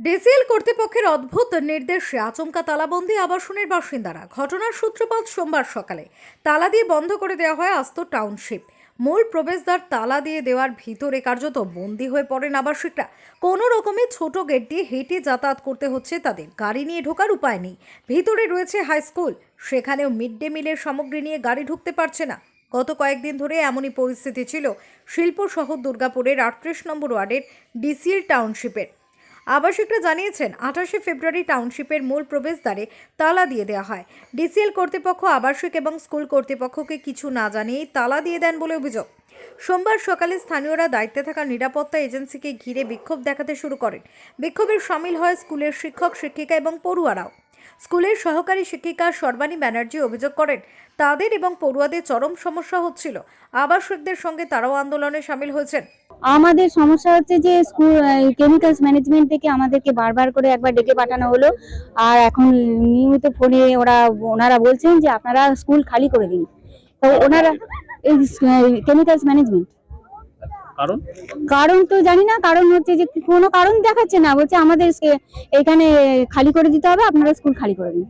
DCL কর্তৃপক্ষের অদ্ভুত নির্দেশে আচমকা তালাবন্দি আবাসনের বাসিন্দারা। ঘটনার সূত্রপাত সোমবার সকালে। তালা দিয়ে বন্ধ করে দেওয়া হয় আস্ত টাউনশিপ। মূল প্রবেশদ্বার তালা দিয়ে দেওয়ার ভিতরে কার্যত বন্দি হয়ে পড়েন আবাসিকরা। কোনো রকমে ছোট গেট দিয়ে হেঁটে যাতায়াত করতে হচ্ছে তাদের। গাড়ি নিয়ে ঢোকার উপায় নেই। ভিতরে রয়েছে হাই স্কুল। সেখানেও মিড ডে মিলের সামগ্রী নিয়ে গাড়ি ঢুকতে পারছে না। গত কয়েকদিন ধরে এমনই পরিস্থিতি ছিল। শিল্প শহর দুর্গাপুরের আটত্রিশ নম্বর ওয়ার্ডের ডিসিএল টাউনশিপের। আবাসিকরা জানিয়েছেন, আঠাশে ফেব্রুয়ারি টাউনশিপের মূল প্রবেশদ্বারে তালা দিয়ে দেওয়া হয়। ডিসিএল কর্তৃপক্ষ আবাসিক এবং স্কুল কর্তৃপক্ষকে কিছু না জানিয়েই তালা দিয়ে দেন বলে অভিযোগ। সোমবার সকালে স্থানীয়রা দায়িত্বে থাকা নিরাপত্তা এজেন্সিকে ঘিরে বিক্ষোভ দেখাতে শুরু করেন। বিক্ষোভের সামিল হয় স্কুলের শিক্ষক, শিক্ষিকা এবং পড়ুয়ারাও। স্কুলের সহকারী শিক্ষিকা সর্বাণী ব্যানার্জি অভিযোগ করেন, তাদের এবং পড়ুয়াদের চরম সমস্যা হচ্ছিল। আবাসিকদের সঙ্গে তারাও আন্দোলনে সামিল হয়েছেন। আমাদের সমস্যা হচ্ছে যে স্কুল কেমিক্যালস ম্যানেজমেন্ট থেকে আমাদেরকে বারবার করে একবার ডেকে পাঠানো হলো। আর এখন নিয়মিত ফোনে ওরা ওনারা বলছেন যে আপনারা স্কুল খালি করে দিন। তো ওনারা কেমিক্যালস ম্যানেজমেন্ট কারণ? কারণ তো জানি না কারণ হচ্ছে যে কোনো কারণ দেখাচ্ছে না। বলছে আমাদের এখানে খালি করে দিতে হবে আপনারা স্কুল খালি করে দিন।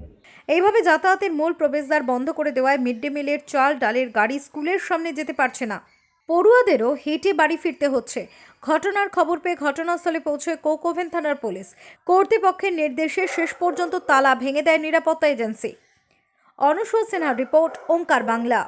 এইভাবে যাতায়াতের মূল প্রবেশদ্বার বন্ধ করে দেওয়ায় মিড ডে মিলের চাল ডালের গাড়ি স্কুলের সামনে যেতে পারছে না। পড়ুয়াদেরও হেঁটে বাড়ি ফিরতে হচ্ছে। ঘটনার খবর পেয়ে ঘটনাস্থলে পৌঁছয় কোকোভেন থানার পুলিশ। কর্তৃপক্ষের নির্দেশে শেষ পর্যন্ত তালা ভেঙে দেয় নিরাপত্তা এজেন্সি। অনুসূয়া সিনহা রিপোর্ট ওঙ্কার বাংলা।